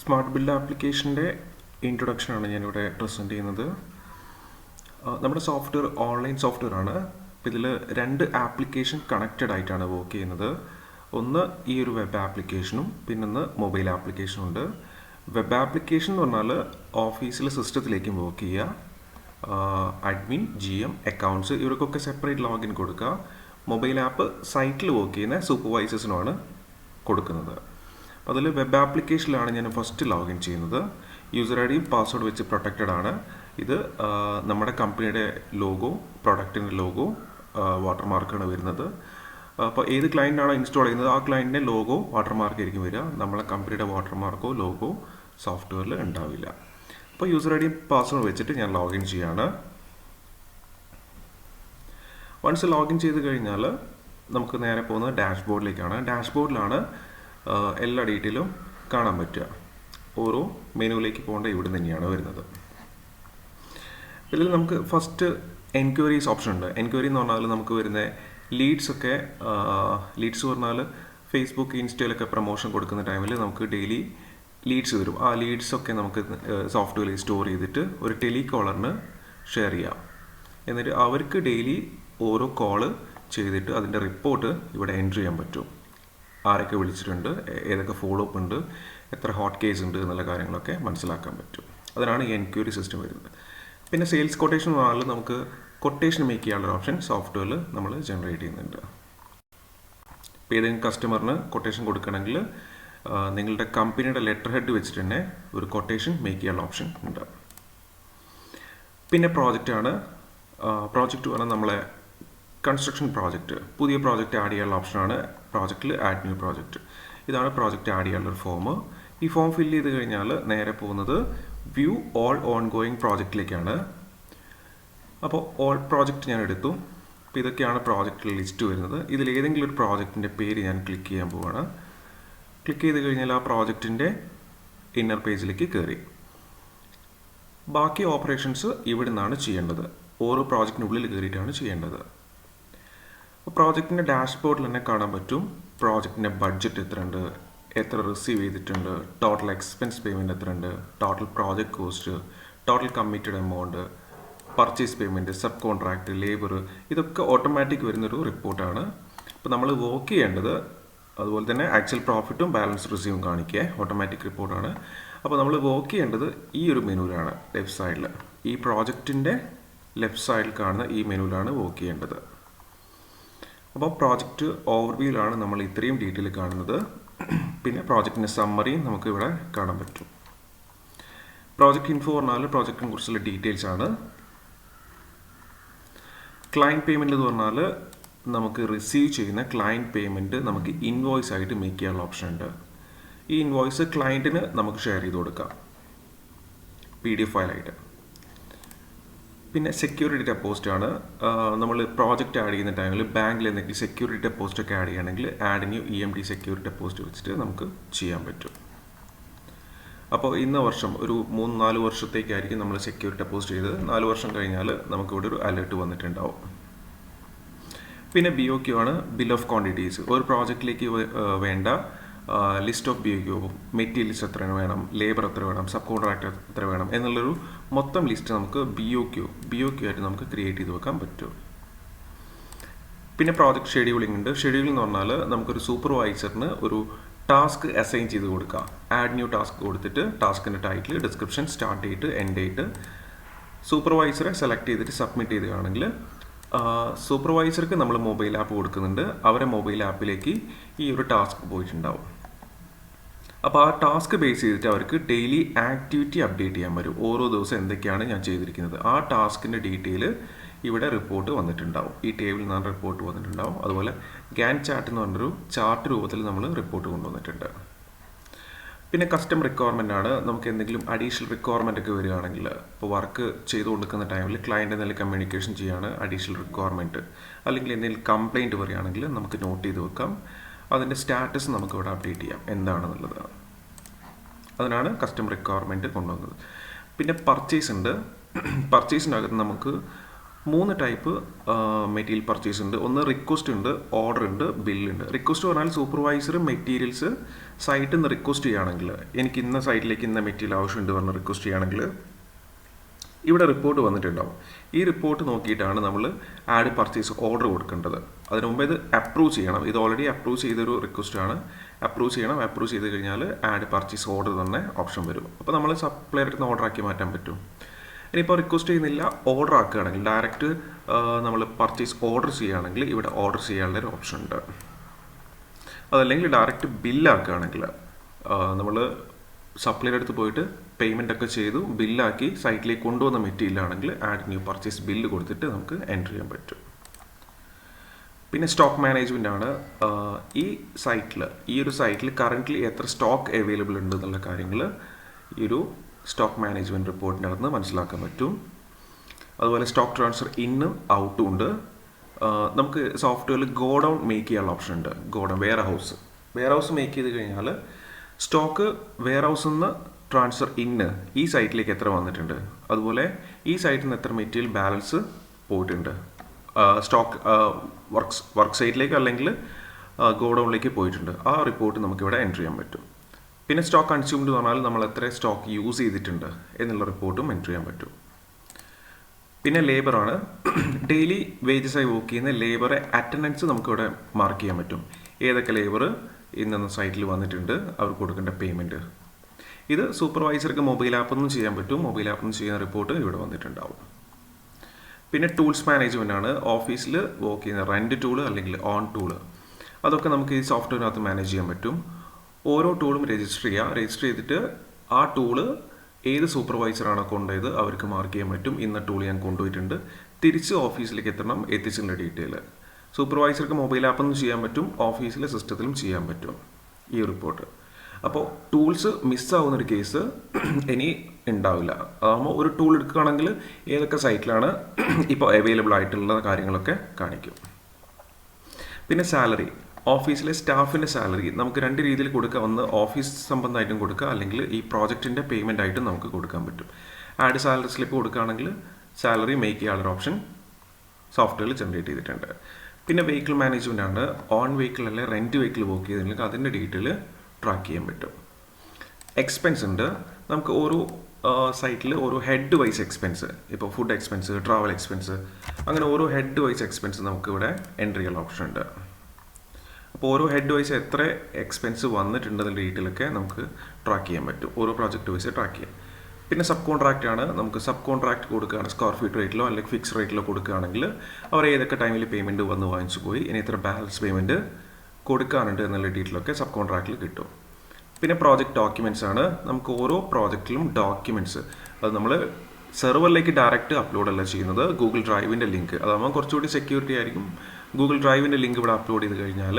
Smart build ആപ്ലിക്കേഷന്റെ ഇൻട്രൊഡക്ഷനാണ് ഞാനിവിടെ present ചെയ്യുന്നത്. നമ്മുടെ സോഫ്റ്റ്വെയർ ഓൺലൈൻ സോഫ്റ്റ്വെയർ ആണ്. ഇതിൽ രണ്ട് ആപ്ലിക്കേഷൻ കണക്റ്റഡ് ആയിട്ടാണ് വർക്ക് ചെയ്യുന്നത്. ഒന്ന് ഈ ഒരു വെബ് ആപ്ലിക്കേഷനും പിന്നെ ഒന്ന് മൊബൈൽ ആപ്ലിക്കേഷനും ഉണ്ട്. വെബ് ആപ്ലിക്കേഷൻ എന്ന് പറഞ്ഞാൽ ഓഫീസിലെ സിസ്റ്റത്തിലേക്കും വർക്ക് ചെയ്യുക. അഡ്മിൻ ജി എം അക്കൗണ്ട്സ് ഇവർക്കൊക്കെ സെപ്പറേറ്റ് ലോഗിൻ കൊടുക്കുക. മൊബൈൽ ആപ്പ് സൈറ്റിൽ വർക്ക് ചെയ്യുന്ന സൂപ്പർവൈസേഴ്സിനുമാണ് കൊടുക്കുന്നത്. അപ്പോൾ അതിൽ വെബ് ആപ്ലിക്കേഷനിലാണ് ഞാൻ ഫസ്റ്റ് ലോഗിൻ ചെയ്യുന്നത്. യൂസർ ഐ ഡിയും പാസ്വേഡ് വെച്ച് പ്രൊട്ടക്റ്റഡ് ആണ്. ഇത് നമ്മുടെ കമ്പനിയുടെ ലോഗോ പ്രൊഡക്റ്റിന്റെ ലോഗോ വാട്ടർമാർക്കാണ് വരുന്നത്. അപ്പോൾ ഏത് ക്ലയന്റാണോ ഇൻസ്റ്റാൾ ചെയ്യുന്നത് ആ ക്ലയന്റിന്റെ ലോഗോ വാട്ടർമാർക്ക് ആയിരിക്കും വരിക. നമ്മളെ കമ്പനിയുടെ വാട്ടർമാർക്കോ ലോഗോ സോഫ്റ്റ്വെയറിൽ ഉണ്ടാവില്ല. അപ്പോൾ യൂസർ ഐ ഡിയും പാസ്വേഡ് വെച്ചിട്ട് ഞാൻ ലോഗിൻ ചെയ്യാണ്. വൺസ് ലോഗിൻ ചെയ്ത് കഴിഞ്ഞാൽ നമുക്ക് നേരെ പോകുന്നത് ഡാഷ്ബോർഡിലേക്കാണ് ഡാഷ്ബോർഡിലാണ് എല്ലാ ഡീറ്റെയിലും കാണാൻ പറ്റുക. ഓരോ മെനുവിലേക്ക് പോകേണ്ട ഇവിടെ തന്നെയാണ് വരുന്നത്. ഇതിൽ നമുക്ക് ഫസ്റ്റ് എൻക്വയറീസ് ഓപ്ഷൻ ഉണ്ട്. എൻക്വയറി എന്ന് പറഞ്ഞാൽ നമുക്ക് വരുന്ന ലീഡ്സ് ഒക്കെ ലീഡ്സ് പറഞ്ഞാൽ ഫേസ്ബുക്ക് ഇൻസ്റ്റയിലൊക്കെ പ്രൊമോഷൻ കൊടുക്കുന്ന ടൈമിൽ നമുക്ക് ഡെയിലി ലീഡ്സ് വരും. ആ ലീഡ്സ് ഒക്കെ നമുക്ക് സോഫ്റ്റ്വെയറിൽ സ്റ്റോർ ചെയ്തിട്ട് ഒരു ടെലികോളറിന് ഷെയർ ചെയ്യാം. എന്നിട്ട് അവർക്ക് ഡെയിലി ഓരോ കോൾ ചെയ്തിട്ട് അതിന്റെ റിപ്പോർട്ട് ഇവിടെ എൻട്രി ചെയ്യാൻ പറ്റും. ആരൊക്കെ വിളിച്ചിട്ടുണ്ട് ഏതൊക്കെ ഫോളോ അപ്പ് ഉണ്ട് എത്ര ഹോട്ട് കേസ് ഉണ്ട് എന്നുള്ള കാര്യങ്ങളൊക്കെ മനസ്സിലാക്കാൻ പറ്റും. അതിനാണ് ഈ എൻക്വയറി സിസ്റ്റം വരുന്നത്. പിന്നെ സെയിൽസ് കൊട്ടേഷൻ വന്നാൽ നമുക്ക് കൊട്ടേഷൻ മേക്ക് ചെയ്യാനുള്ള ഓപ്ഷൻ സോഫ്റ്റ്വെയറിൽ നമ്മൾ ജനറേറ്റ് ചെയ്യുന്നുണ്ട്. ഇപ്പോൾ ഏതെങ്കിലും കസ്റ്റമറിന് കൊട്ടേഷൻ കൊടുക്കണമെങ്കിൽ നിങ്ങളുടെ കമ്പനിയുടെ ലെറ്റർ ഹെഡ് വെച്ചിട്ട് തന്നെ ഒരു കൊട്ടേഷൻ മേക്ക് ചെയ്യാനുള്ള ഓപ്ഷൻ ഉണ്ട്. പിന്നെ പ്രോജക്റ്റാണ് പ്രോജക്റ്റ് പറഞ്ഞാൽ നമ്മളെ കൺസ്ട്രക്ഷൻ പ്രോജക്റ്റ് പുതിയ പ്രോജക്റ്റ് ആഡ് ചെയ്യാനുള്ള ഓപ്ഷനാണ് പ്രോജക്റ്റിൽ ആഡ് ന്യൂ പ്രോജക്റ്റ് ഇതാണ് പ്രോജക്റ്റ് ആഡ് ചെയ്യാനുള്ള ഒരു ഫോം ഈ ഫോം ഫില്ല് ചെയ്ത് കഴിഞ്ഞാൽ നേരെ പോകുന്നത് വ്യൂ ഓൾ ഓൺ ഗോയിങ് പ്രോജക്റ്റിലേക്കാണ് അപ്പോൾ ഓൾ പ്രോജക്റ്റ് ഞാൻ എടുത്തു. അപ്പോൾ ഇതൊക്കെയാണ് പ്രോജക്റ്റിൽ ലിസ്റ്റ് വരുന്നത്. ഇതിൽ ഏതെങ്കിലും ഒരു പ്രോജക്റ്റിന്റെ പേര് ഞാൻ ക്ലിക്ക് ചെയ്യാൻ പോവാണ്. ക്ലിക്ക് ചെയ്ത് കഴിഞ്ഞാൽ ആ പ്രോജക്റ്റിന്റെ ഇന്നർ പേജിലേക്ക് കയറി ബാക്കി ഓപ്പറേഷൻസ് ഇവിടെ നിന്നാണ് ചെയ്യേണ്ടത്. ഓരോ പ്രോജക്റ്റിനുള്ളിൽ കയറിയിട്ടാണ് ചെയ്യേണ്ടത്. അപ്പോൾ പ്രോജക്റ്റിന്റെ ഡാഷ്ബോർഡിൽ തന്നെ കാണാൻ പറ്റും. പ്രോജക്റ്റിന്റെ ബഡ്ജറ്റ് എത്രയുണ്ട്? എത്ര റിസീവ് ചെയ്തിട്ടുണ്ട്? ടോട്ടൽ എക്സ്പെൻസ് പേയ്മെന്റ് എത്രയുണ്ട്? Total project cost total committed amount purchase payment sub contract labour ഇതൊക്കെ ഓട്ടോമാറ്റിക് വരുന്നൊരു റിപ്പോർട്ടാണ് അപ്പോൾ നമ്മൾ വർക്ക് ചെയ്യേണ്ടത് അതുപോലെ തന്നെ ആക്ച്വൽ പ്രോഫിറ്റും ബാലൻസ് റിസീവും കാണിക്കുക. ഓട്ടോമാറ്റിക് റിപ്പോർട്ടാണ് അപ്പോൾ നമ്മൾ വർക്ക് ചെയ്യേണ്ടത് ഈ ഒരു മെനുവിലാണ് ലെഫ്റ്റ് സൈഡിൽ ഈ പ്രോജക്റ്റിന്റെ ലെഫ്റ്റ് സൈഡിൽ കാണുന്ന ഈ മെനുവിലാണ് വർക്ക് ചെയ്യേണ്ടത്. അപ്പോൾ പ്രോജക്റ്റ് ഓവർവ്യൂലാണ് നമ്മൾ ഇത്രയും ഡീറ്റെയിൽ കാണുന്നത്. പിന്നെ പ്രോജക്റ്റിന്റെ സമ്മറിയും നമുക്ക് ഇവിടെ കാണാൻ പറ്റും. പ്രോജക്റ്റ് ഇൻഫോ പറഞ്ഞാൽ പ്രോജക്റ്റിനെ കുറിച്ചുള്ള ഡീറ്റെയിൽസ് ആണ്. ക്ലയന്റ് പേയ്മെന്റ് എന്ന് പറഞ്ഞാൽ നമുക്ക് റിസീവ് ചെയ്യുന്ന ക്ലയന്റ് പേയ്മെന്റ് നമുക്ക് ഇൻവോയ്സ് ആയിട്ട് മേക്ക് ചെയ്യാനുള്ള ഓപ്ഷൻ ഉണ്ട്. ഈ ഇൻവോയ്സ് ക്ലയന്റിന് നമുക്ക് ഷെയർ ചെയ്ത് കൊടുക്കാം. പി ഡി എഫ് ഫയലായിട്ട് പിന്നെ സെക്യൂരിറ്റി ഡെപ്പോസിറ്റ് ആണ്. നമ്മൾ പ്രോജക്റ്റ് ആഡ് ചെയ്യുന്ന ടൈമിൽ ബാങ്കിൽ എന്തെങ്കിലും സെക്യൂരിറ്റി ഡെപ്പോസിറ്റ് ഒക്കെ ആഡ് ചെയ്യണമെങ്കിൽ add new E M D security deposit വെച്ചിട്ട് നമുക്ക് ചെയ്യാൻ പറ്റും. അപ്പോൾ ഇന്ന വർഷം ഒരു മൂന്ന് നാല് വർഷത്തേക്കായിരിക്കും നമ്മൾ സെക്യൂരിറ്റി ഡെപ്പോസിറ്റ് ചെയ്ത് നാല് വർഷം കഴിഞ്ഞാൽ നമുക്കിവിടെ ഒരു അലേർട്ട് വന്നിട്ടുണ്ടാവും. പിന്നെ ബി ഒ ക്യു ആണ് ബിൽ ഓഫ് ക്വാണ്ടിറ്റീസ് ഒരു പ്രോജക്റ്റിലേക്ക് വേണ്ട. List of B O materials എത്ര വേണം? ലേബർ എത്ര വേണം? സബ് കോൺട്രാക്ടർ എത്ര വേണം? എന്നുള്ളൊരു മൊത്തം ലിസ്റ്റ് നമുക്ക് B O Q B O Q ആയിട്ട് നമുക്ക് ക്രിയേറ്റ് ചെയ്ത് വെക്കാൻ പറ്റും. പിന്നെ പ്രോജക്റ്റ് ഷെഡ്യൂളിംഗ് ഉണ്ട്. ഷെഡ്യൂളിംഗ് എന്ന് പറഞ്ഞാൽ നമുക്കൊരു സൂപ്പർവൈസറിന് ഒരു ടാസ്ക് അസൈൻ ചെയ്ത് കൊടുക്കാം. ആഡ് ന്യൂ ടാസ്ക് കൊടുത്തിട്ട് ടാസ്കിന്റെ title description start date end date സൂപ്പർവൈസറെ select ചെയ്തിട്ട് സബ്മിറ്റ് ചെയ്യുകയാണെങ്കിൽ സൂപ്പർവൈസർക്ക് നമ്മൾ മൊബൈൽ ആപ്പ് കൊടുക്കുന്നുണ്ട്. അവരെ മൊബൈൽ ആപ്പിലേക്ക് ഈ ഒരു ടാസ്ക് പോയിട്ടുണ്ടാവും. അപ്പോൾ ആ ടാസ്ക് ബേസ് ചെയ്തിട്ട് അവർക്ക് ഡെയിലി ആക്ടിവിറ്റി അപ്ഡേറ്റ് ചെയ്യാൻ വരും ഓരോ ദിവസം എന്തൊക്കെയാണ് ഞാൻ ചെയ്തിരിക്കുന്നത്. ആ ടാസ്കിന്റെ ഡീറ്റെയിൽ ഇവിടെ റിപ്പോർട്ട് വന്നിട്ടുണ്ടാവും. ഈ ടേബിളിൽ നിന്നാണ് റിപ്പോർട്ട് വന്നിട്ടുണ്ടാവും. അതുപോലെ ഗാൻ ചാർട്ട് എന്ന് പറഞ്ഞൊരു ചാർട്ട് രൂപത്തിൽ നമ്മൾ റിപ്പോർട്ട് കൊണ്ടുവന്നിട്ടുണ്ട്. പിന്നെ കസ്റ്റം റിക്വയർമെന്റ് ആണ്. നമുക്ക് എന്തെങ്കിലും അഡീഷണൽ റിക്വയർമെന്റ് ഒക്കെ വരികയാണെങ്കിൽ ഇപ്പോൾ വർക്ക് ചെയ്തു കൊടുക്കുന്ന ടൈമിൽ ക്ലയന്റ് എന്തെങ്കിലും കമ്മ്യൂണിക്കേഷൻ ചെയ്യാണ് അഡീഷണൽ റിക്വയർമെന്റ് അല്ലെങ്കിൽ എന്തെങ്കിലും കംപ്ലയിന്റ് വരികയാണെങ്കിൽ നമുക്ക് നോട്ട് ചെയ്ത് വെക്കാം. അതിന്റെ സ്റ്റാറ്റസ് നമുക്ക് ഇവിടെ അപ്ഡേറ്റ് ചെയ്യാം. എന്താണെന്നുള്ളത്. അതിനാണ് കസ്റ്റം റിക്വയർമെന്റ് കൊണ്ടുവന്നത്. പിന്നെ പർച്ചേസ് ഉണ്ട്. പർച്ചേസിനകത്ത് നമുക്ക് മൂന്ന് ടൈപ്പ് മെറ്റീരിയൽ പർച്ചേസ് ഉണ്ട്. ഒന്ന് റിക്വസ്റ്റ് ഉണ്ട് ഓർഡർ ഉണ്ട് ബില്ലുണ്ട് റിക്വസ്റ്റ് പറഞ്ഞാൽ സൂപ്പർവൈസർ മെറ്റീരിയൽസ് സൈറ്റിൽ നിന്ന് റിക്വസ്റ്റ് ചെയ്യുകയാണെങ്കിൽ എനിക്ക് ഇന്ന സൈറ്റിലേക്ക് ഇന്ന മെറ്റീരിയൽ ആവശ്യമുണ്ട് പറഞ്ഞ് റിക്വസ്റ്റ് ചെയ്യുകയാണെങ്കിൽ ഇവിടെ റിപ്പോർട്ട് വന്നിട്ടുണ്ടാവും. ഈ റിപ്പോർട്ട് നോക്കിയിട്ടാണ് നമ്മൾ ആഡ് പർച്ചേസ് ഓർഡർ കൊടുക്കേണ്ടത്. അതിന് മുമ്പ് ഇത് അപ്രൂവ് ചെയ്യണം. ഇത് ഓൾറെഡി അപ്രൂവ് ചെയ്തൊരു റിക്വസ്റ്റ് ആണ്. അപ്രൂവ് ചെയ്യണം. അപ്രൂവ് ചെയ്ത് കഴിഞ്ഞാൽ ആഡ് പർച്ചേസ് ഓർഡർ തന്നെ ഓപ്ഷൻ വരും. അപ്പോൾ നമ്മൾ സപ്ലൈയുടെ നിന്ന് ഓർഡർ ആക്കി മാറ്റാൻ പറ്റും. ഇനിയിപ്പോൾ റിക്വസ്റ്റ് ചെയ്യുന്നില്ല. ഓർഡർ ആക്കുകയാണെങ്കിൽ ഡയറക്റ്റ് നമ്മൾ പർച്ചേസ് ഓർഡർ ചെയ്യുകയാണെങ്കിൽ ഇവിടെ ഓർഡർ ചെയ്യാനുള്ള ഒരു ഓപ്ഷൻ ഉണ്ട്. അതല്ലെങ്കിൽ ഡയറക്റ്റ് ബില്ലാക്കുകയാണെങ്കിൽ നമ്മൾ സപ്ലൈയുടെ അടുത്ത് പോയിട്ട് പേയ്മെന്റ് ഒക്കെ ചെയ്തു ബില്ലാക്കി സൈറ്റിലേക്ക് കൊണ്ടുവന്ന മെറ്റീരിയൽ ആണെങ്കിൽ ആഡ് ന്യൂ പർച്ചേസ് ബില്ല് കൊടുത്തിട്ട് നമുക്ക് എന്റർ ചെയ്യാൻ പറ്റും. പിന്നെ സ്റ്റോക്ക് മാനേജ്മെന്റ് ആണ്. ഈ സൈറ്റിൽ ഈ ഒരു സൈറ്റിൽ കറന്റ്ലി എത്ര സ്റ്റോക്ക് അവൈലബിൾ ഉണ്ട് എന്നുള്ള കാര്യങ്ങൾ ഈ ഒരു സ്റ്റോക്ക് മാനേജ്മെന്റ് റിപ്പോർട്ടിന്റെ അകത്ത് മനസ്സിലാക്കാൻ പറ്റും. അതുപോലെ സ്റ്റോക്ക് ട്രാൻസ്ഫർ ഇന്നും ഔട്ടും ഉണ്ട്. നമുക്ക് സോഫ്റ്റ്വെയറിൽ ഗോഡൗൺ മേക്ക് ചെയ്യാനുള്ള ഓപ്ഷൻ ഉണ്ട്. Godown warehouse warehouse make ചെയ്ത് കഴിഞ്ഞാൽ സ്റ്റോക്ക് വെയർ ഹൗസിൽ നിന്ന് ട്രാൻസ്ഫർ ഇന്ന് ഈ സൈറ്റിലേക്ക് എത്ര വന്നിട്ടുണ്ട്? അതുപോലെ ഈ സൈറ്റിൽ നിന്ന് എത്ര മെറ്റീരിയൽ ബാലൻസ് പോയിട്ടുണ്ട്? സ്റ്റോക്ക് വർക്ക്സ് വർക്ക് സൈറ്റിലേക്ക് അല്ലെങ്കിൽ ഗോഡൗണിലേക്ക് പോയിട്ടുണ്ട്. ആ റിപ്പോർട്ട് നമുക്കിവിടെ എന്റർ ചെയ്യാൻ പറ്റും. പിന്നെ സ്റ്റോക്ക് കൺസ്യൂംഡ് എന്ന് പറഞ്ഞാൽ നമ്മൾ എത്ര സ്റ്റോക്ക് യൂസ് ചെയ്തിട്ടുണ്ട് എന്നുള്ള റിപ്പോർട്ടും എന്റർ ചെയ്യാൻ പറ്റും. പിന്നെ ലേബറാണ് ഡെയിലി വേജസ് ആയി വർക്ക് ചെയ്യുന്ന ലേബറെ അറ്റൻഡൻസ് നമുക്കിവിടെ മാർക്ക് ചെയ്യാൻ പറ്റും. ഏതൊക്കെ ലേബർ ഇന്ന സൈറ്റിൽ വന്നിട്ടുണ്ട് അവർക്ക് കൊടുക്കേണ്ട പേയ്മെന്റ് ഇത് സൂപ്പർവൈസർക്ക് മൊബൈൽ ആപ്പിൽ നിന്നും ചെയ്യാൻ പറ്റും. മൊബൈൽ ആപ്പിൽ ചെയ്യുന്ന റിപ്പോർട്ട് ഇവിടെ വന്നിട്ടുണ്ടാവും. പിന്നെ ടൂൾസ് മാനേജ്മെന്റ് ആണ്. ഓഫീസിൽ വർക്ക് ചെയ്യുന്ന റെന്റ് ടൂൾ അല്ലെങ്കിൽ ഓൺ ടൂൾ അതൊക്കെ നമുക്ക് ഈ സോഫ്റ്റ്വെയറിനകത്ത് മാനേജ് ചെയ്യാൻ പറ്റും. ഓരോ ടൂളും രജിസ്റ്റർ ചെയ്യുക രജിസ്റ്റർ ചെയ്തിട്ട് ആ ടൂൾ ഏത് സൂപ്പർവൈസറാണോ കൊണ്ടുപോയത് അവർക്ക് മാർക്ക് ചെയ്യാൻ പറ്റും. ഇന്ന ടൂൾ ഞാൻ കൊണ്ടുപോയിട്ടുണ്ട്. തിരിച്ച് ഓഫീസിലേക്ക് എത്തണം. എത്തിച്ചിന്റെ ഡീറ്റെയിൽ സൂപ്പർവൈസർക്ക് മൊബൈൽ ആപ്പിൽ നിന്നും ചെയ്യാൻ പറ്റും. ഓഫീസിലെ സിസ്റ്റത്തിലും ചെയ്യാൻ പറ്റും. ഈ റിപ്പോർട്ട് അപ്പോൾ ടൂൾസ് മിസ്സാവുന്ന ഒരു കേസ് ഇനി ഉണ്ടാവില്ല. അതാകുമ്പോൾ ഒരു ടൂൾ എടുക്കുകയാണെങ്കിൽ ഏതൊക്കെ സൈറ്റിലാണ് ഇപ്പോൾ അവൈലബിൾ ആയിട്ടുള്ള കാര്യങ്ങളൊക്കെ കാണിക്കും. പിന്നെ സാലറി ഓഫീസിലെ സ്റ്റാഫിന്റെ സാലറി നമുക്ക് രണ്ട് രീതിയിൽ കൊടുക്കാം. ഒന്ന് ഓഫീസ് സംബന്ധമായിട്ടും കൊടുക്കാം അല്ലെങ്കിൽ ഈ പ്രോജക്റ്റിന്റെ പേയ്മെന്റ് ആയിട്ടും നമുക്ക് കൊടുക്കാൻ പറ്റും. ആഡ് സാലറി സ്ലിപ്പ് കൊടുക്കുകയാണെങ്കിൽ സാലറി മേക്ക് ചെയ്യാനുള്ള ഓപ്ഷൻ സോഫ്റ്റ്വെയറിൽ ജനറേറ്റ് ചെയ്തിട്ടുണ്ട്. പിന്നെ വെഹിക്കിൾ മാനേജ്മെന്റ് ആണ്. ഓൺ വെഹിക്കിൾ അല്ലെ റെന്റ് വെഹിക്കിൾ ബുക്ക് ചെയ്തിട്ടുണ്ടെങ്കിൽ അതിന്റെ ഡീറ്റെയിൽ ട്രാക്ക് ചെയ്യാൻ പറ്റും. എക്സ്പെൻസ് ഉണ്ട്. നമുക്ക് ഓരോ സൈറ്റിൽ ഓരോ ഹെഡ് വൈസ് എക്സ്പെൻസ് ഇപ്പോൾ ഫുഡ് എക്സ്പെൻസ് ട്രാവൽ എക്സ്പെൻസ് അങ്ങനെ ഓരോ ഹെഡ് വൈസ് എക്സ്പെൻസ് നമുക്ക് ഇവിടെ എൻട്രി ചെയ്യാനുള്ള ഓപ്ഷൻ ഉണ്ട്. അപ്പോൾ ഓരോ ഹെഡ് വൈസ് എത്ര എക്സ്പെൻസ് വന്നിട്ടുണ്ടെന്ന ഡീറ്റെയിലൊക്കെ നമുക്ക് ട്രാക്ക് ചെയ്യാൻ പറ്റും. ഓരോ പ്രോജക്റ്റ് വൈസ് ട്രാക്ക് ചെയ്യാം. പിന്നെ സബ് കോൺട്രാക്റ്റ് ആണ്. നമുക്ക് സബ് കോൺട്രാക്ട് കൊടുക്കുകയാണ് സ്ക്വയർ ഫീറ്റ് റേറ്റിലോ അല്ലെങ്കിൽ ഫിക്സ് റേറ്റിലോ കൊടുക്കുകയാണെങ്കിൽ അവർ ഏതൊക്കെ ടൈമിൽ പേയ്മെന്റ് വന്ന് വാങ്ങിച്ചു പോയി ഇനി ഇത്ര ബാലൻസ് പേയ്മെന്റ് കൊടുക്കാനുണ്ട് എന്നുള്ള ഡീറ്റെയിലൊക്കെ സബ് കോൺട്രാക്റ്റിൽ കിട്ടും. പിന്നെ പ്രോജക്റ്റ് ഡോക്യുമെന്റ്സ് ആണ്. നമുക്ക് ഓരോ പ്രോജക്റ്റിലും ഡോക്യുമെന്റ്സ് അത് നമ്മൾ സെർവറിലേക്ക് ഡയറക്റ്റ് അപ്ലോഡ് അല്ല ചെയ്യുന്നത്. ഗൂഗിൾ ഡ്രൈവിന്റെ ലിങ്ക് അതാകുമ്പോൾ കുറച്ചുകൂടി സെക്യൂരിറ്റി ആയിരിക്കും. ഗൂഗിൾ ഡ്രൈവിന്റെ ലിങ്ക് ഇവിടെ അപ്ലോഡ് ചെയ്ത് കഴിഞ്ഞാൽ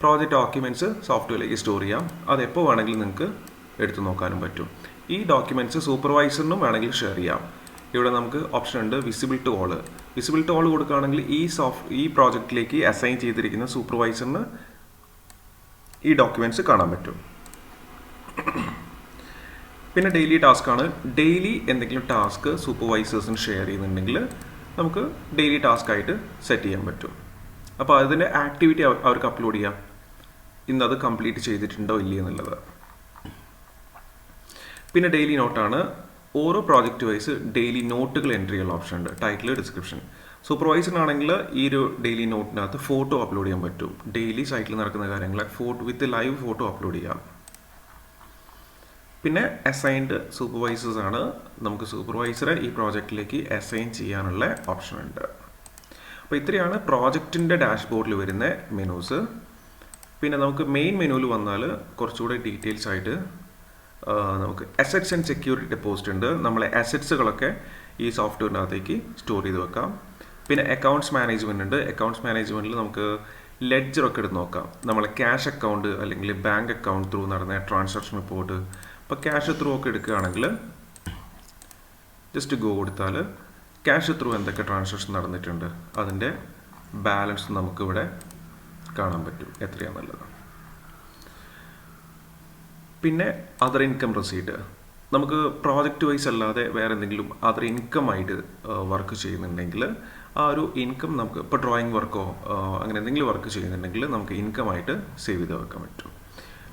പ്രോജക്റ്റ് ഡോക്യുമെന്റ്സ് സോഫ്റ്റ്വെയറിലേക്ക് സ്റ്റോർ ചെയ്യാം. അത് എപ്പോൾ വേണമെങ്കിലും നിങ്ങൾക്ക് എടുത്തു നോക്കാനും പറ്റും. ഈ ഡോക്യുമെന്റ്സ് സൂപ്പർവൈസറിനും വേണമെങ്കിൽ ഷെയർ ചെയ്യാം. ഇവിടെ നമുക്ക് ഓപ്ഷൻ ഉണ്ട് visible to all visible to all കൊടുക്കുകയാണെങ്കിൽ ഈ സോഫ്റ്റ് ഈ പ്രോജക്റ്റിലേക്ക് അസൈൻ ചെയ്തിരിക്കുന്ന സൂപ്പർവൈസറിന് ഈ ഡോക്യുമെന്റ്സ് കാണാൻ പറ്റും. പിന്നെ ഡെയിലി ടാസ്ക് ആണ്. ഡെയിലി എന്തെങ്കിലും ടാസ്ക് സൂപ്പർവൈസേഴ്സിന് ഷെയർ ചെയ്യുന്നുണ്ടെങ്കിൽ നമുക്ക് ഡെയിലി ടാസ്ക് ആയിട്ട് സെറ്റ് ചെയ്യാൻ പറ്റും. അപ്പോൾ അതിന്റെ ആക്ടിവിറ്റി അവർക്ക് അപ്ലോഡ് ചെയ്യാം. ഇന്നത് കംപ്ലീറ്റ് ചെയ്തിട്ടുണ്ടോ ഇല്ലയെന്നുള്ളത് പിന്നെ ഡെയിലി നോട്ടാണ് ഓരോ പ്രോജക്റ്റ് വൈസ് ഡെയിലി നോട്ടുകൾ എൻട്രി ചെയ്യാനുള്ള ഓപ്ഷൻ ഉണ്ട്. ടൈറ്റിൽ ഡിസ്ക്രിപ്ഷൻ സൂപ്പർവൈസറിനാണെങ്കിൽ ഈ ഒരു ഡെയിലി നോട്ടിനകത്ത് ഫോട്ടോ അപ്ലോഡ് ചെയ്യാൻ പറ്റും. ഡെയിലി സൈറ്റിൽ നടക്കുന്ന കാര്യങ്ങളെ photo with live photo upload ചെയ്യാം. പിന്നെ അസൈൻഡ് സൂപ്പർവൈസേഴ്സ് ആണ് നമുക്ക് സൂപ്പർവൈസറെ ഈ പ്രോജക്റ്റിലേക്ക് അസൈൻ ചെയ്യാനുള്ള ഓപ്ഷൻ ഉണ്ട്. അപ്പോൾ ഇത്രയാണ് പ്രോജക്റ്റിന്റെ ഡാഷ്ബോർഡിൽ വരുന്ന മെനൂസ് പിന്നെ നമുക്ക് മെയിൻ മെനുവിൽ വന്നാൽ കുറച്ചുകൂടെ ഡീറ്റെയിൽസ് ആയിട്ട് നമുക്ക് അസറ്റ്സ് ആൻഡ് സെക്യൂരിറ്റി ഡെപ്പോസിറ്റ് ഉണ്ട്. നമ്മളെ അസറ്റ്സുകളൊക്കെ ഈ സോഫ്റ്റ്വെയറിനകത്തേക്ക് സ്റ്റോർ ചെയ്ത് വെക്കാം. പിന്നെ അക്കൗണ്ട്സ് മാനേജ്മെന്റ് ഉണ്ട്. അക്കൗണ്ട്സ് മാനേജ്മെന്റിൽ നമുക്ക് ലെഡ്ജറൊക്കെ എടുത്ത് നോക്കാം. നമ്മളെ ക്യാഷ് അക്കൗണ്ട് അല്ലെങ്കിൽ ബാങ്ക് അക്കൗണ്ട് ത്രൂ നടന്ന ട്രാൻസാക്ഷൻ റിപ്പോർട്ട് ഇപ്പോൾ ക്യാഷ് ത്രൂ ഒക്കെ എടുക്കുകയാണെങ്കിൽ ജസ്റ്റ് ഗോ കൊടുത്താൽ ക്യാഷ് ത്രൂ എന്തൊക്കെ ട്രാൻസാക്ഷൻ നടന്നിട്ടുണ്ട് അതിന്റെ ബാലൻസ് നമുക്കിവിടെ കാണാൻ പറ്റും. എത്രയാണെന്നുള്ളത് പിന്നെ അതർ ഇൻകം റെസീറ്റ് നമുക്ക് പ്രോജക്റ്റ് വൈസ് അല്ലാതെ വേറെ എന്തെങ്കിലും അതർ ഇൻകം ആയിട്ട് വർക്ക് ചെയ്യുന്നുണ്ടെങ്കിൽ ആ ഒരു ഇൻകം നമുക്ക് ഇപ്പോൾ ഡ്രോയിങ് വർക്കോ അങ്ങനെ എന്തെങ്കിലും വർക്ക് ചെയ്യുന്നുണ്ടെങ്കിൽ നമുക്ക് ഇൻകം ആയിട്ട് സേവ് ചെയ്ത് വെക്കാൻ പറ്റും.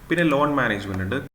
പിന്നെ ലോൺ മാനേജ്മെന്റ് ഉണ്ട്.